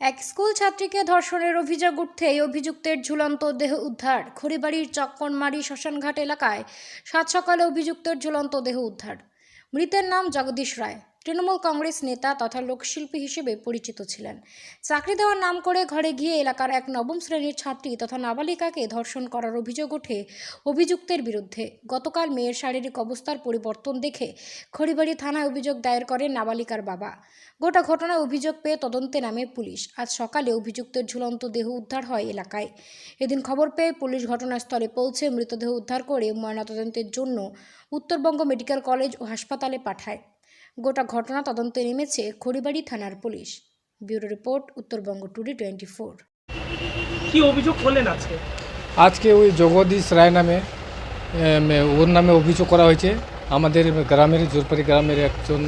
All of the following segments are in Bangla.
এক স্কুল ছাত্রীকে ধর্ষণের অভিযোগ উঠতে এই অভিযুক্তের ঝুলন্ত দেহ উদ্ধার। খড়িবাড়ির চক্কনমারি শ্মশানঘাট এলাকায় সাত সকালে অভিযুক্তের ঝুলন্ত দেহ উদ্ধার। মৃতের নাম জগদীশ রায়। তৃণমূল কংগ্রেস নেতা তথা লোকশিল্পী হিসেবে পরিচিত ছিলেন। চাকরি দেওয়ার নাম করে ঘরে গিয়ে এলাকার এক নবম শ্রেণির ছাত্রী তথা নাবালিকাকে ধর্ষণ করার অভিযোগ ওঠে অভিযুক্তের বিরুদ্ধে। গতকাল মেয়ের শারীরিক অবস্থার পরিবর্তন দেখে খড়িবাড়ি থানায় অভিযোগ দায়ের করেন নাবালিকার বাবা। গোটা ঘটনায় অভিযোগ পেয়ে তদন্তে নামে পুলিশ। আজ সকালে অভিযুক্তের ঝুলন্ত দেহ উদ্ধার হয় এলাকায়। এদিন খবর পেয়ে পুলিশ ঘটনাস্থলে পৌঁছে মৃতদেহ উদ্ধার করে ময়নাতদন্তের জন্য উত্তরবঙ্গ মেডিকেল কলেজ ও হাসপাতালে পাঠায়। গোটা ঘটনা তদন্তে নেমেছে খড়িবাড়ি থানার police. Bureau report Uttarbanga today twenty four. কি অভিযোগ করলেন আজকে? আজকে ওই জগদীশ রায় নামে ওর নামে অভিযোগ করা হয়েছে। আমাদের গ্রামের জোরপাড়ি গ্রামের একজন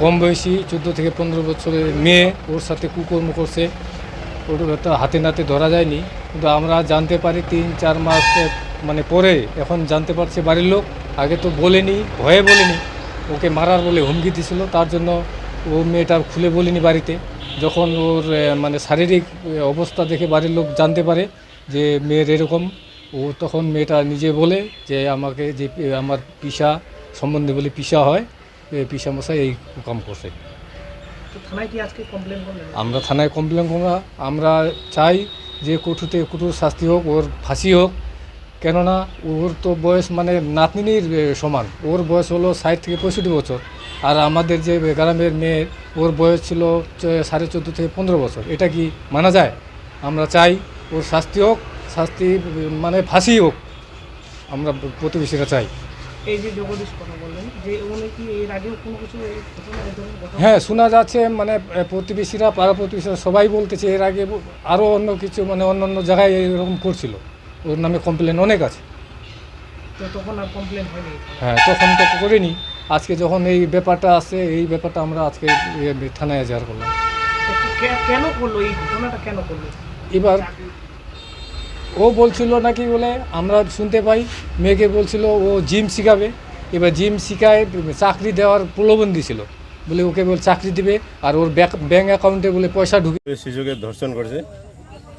কম বয়সী চোদ্দ থেকে পনেরো বছরের মেয়ে ওর সাথে কুকর্ম করছে ওর তো হাতে নাতে ধরা যায়নি। কিন্তু আমরা জানতে পারি তিন চার মাস মানে পরে এখন জানতে পারছে বাড়ির লোক। আগে তো বলেনি ভয়ে বলেনি। ওকে মারার বলে হুমকি দিছিল। তার জন্য ও মেয়েটা খুলে বলিনি বাড়িতে। যখন ওর মানে শারীরিক অবস্থা দেখে বাড়ির লোক জানতে পারে যে মেয়ের এরকম ও তখন মেয়েটা নিজে বলে যে আমাকে যে আমার পিসা সম্বন্ধে বলে পিসা হয় পিসা মশাই এই কাম করছে। আমরা থানায় কমপ্লেন করা আমরা চাই যে কঠুতে কঠোর শাস্তি হোক ওর ফাঁসি হোক কেননা ওর তো বয়স মানে নাতনির সমান। ওর বয়স হলো ষাট থেকে পঁয়ষট্টি বছর। আর আমাদের যে গ্রামের মেয়ের ওর বয়স ছিল সাড়ে চোদ্দ থেকে পনেরো বছর। এটা কি মানা যায়? আমরা চাই ওর শাস্তি হোক শাস্তি মানে ফাঁসি হোক। আমরা প্রতিবেশীরা চাই। এই যে জগদীশ কথা বললেন যে উনি কি এর আগেও কোনো কিছু এই ঘটনা এই ধরনের ঘটনা? হ্যাঁ শোনা যাচ্ছে মানে প্রতিবেশীরা পাড়া প্রতিবেশীরা সবাই বলতেছে এর আগে আরও অন্য কিছু মানে অন্য অন্য জায়গায় এরকম করছিল। ওর নামে কমপ্লেন অনেক আছে। তো তখন আর কমপ্লেন হয়নি হ্যাঁ তখন তো করিনি। আজকে যখন এই ব্যাপারটা আসে এই ব্যাপারটা আমরা আজকে থানায় এজাহার করলাম। তো কি- কে- কেন করল? এই ঘটনাটা কেন করল? এবার ও বলছিল নাকি বলে আমরা শুনতে পাই মেয়েকে বলছিল ও জিম শিখাবে। এবার জিম শিখায় চাকরি দেওয়ার প্রলোভন দিছিল। বলে ওকে বলে চাকরি দিবে আর ওর ব্যাংক ব্যাঙ্ক অ্যাকাউন্টে বলে পয়সা ঢুকে শিশুকে ধর্ষণ করেছে।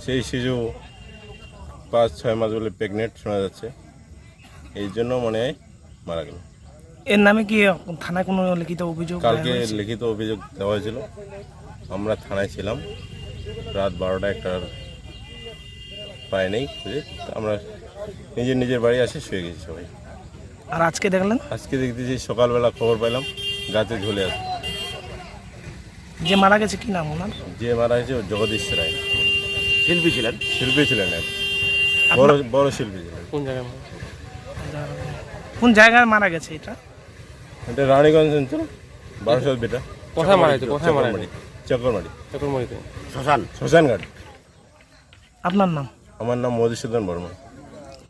সেই শিশু পাঁচ ছয় মাস বলে প্রেগনেন্ট শোনা যাচ্ছে। এই জন্য মনে হয় মারা গেল। এর নামে কি থানায় কোনো লিখিত অভিযোগ কালকে লিখিত অভিযোগ দেওয়া হয়েছিল। আমরা থানায় ছিলাম। রাত বারোটা একটার পায় নেই খুঁজে। আমরা নিজের নিজের বাড়ি আসে শুয়ে গেছি সবাই। আর আজকে দেখলেন? আজকে দেখতেছি সকালবেলা খবর পেলাম গাছে ঝুলে আছে। যে মারা গেছে কি নাম ওনার? যে মারা গেছে জগদীশ রায়। শিল্পী ছিলেন? শিল্পী ছিলেন এক। বড় বড় শিল্পী কোন জায়গায় কোন জায়গায় মারা গেছে এটা? এটা রানীগঞ্জ অঞ্চল বারোশো বেটা কোথায় মারা গেছে? কোথায় মারা গেছে? চক্রমারি চক্রমণিতে শ্মশান। শ্মশানঘাট। আপনার নাম? আমার নাম মধুসূদন বর্মা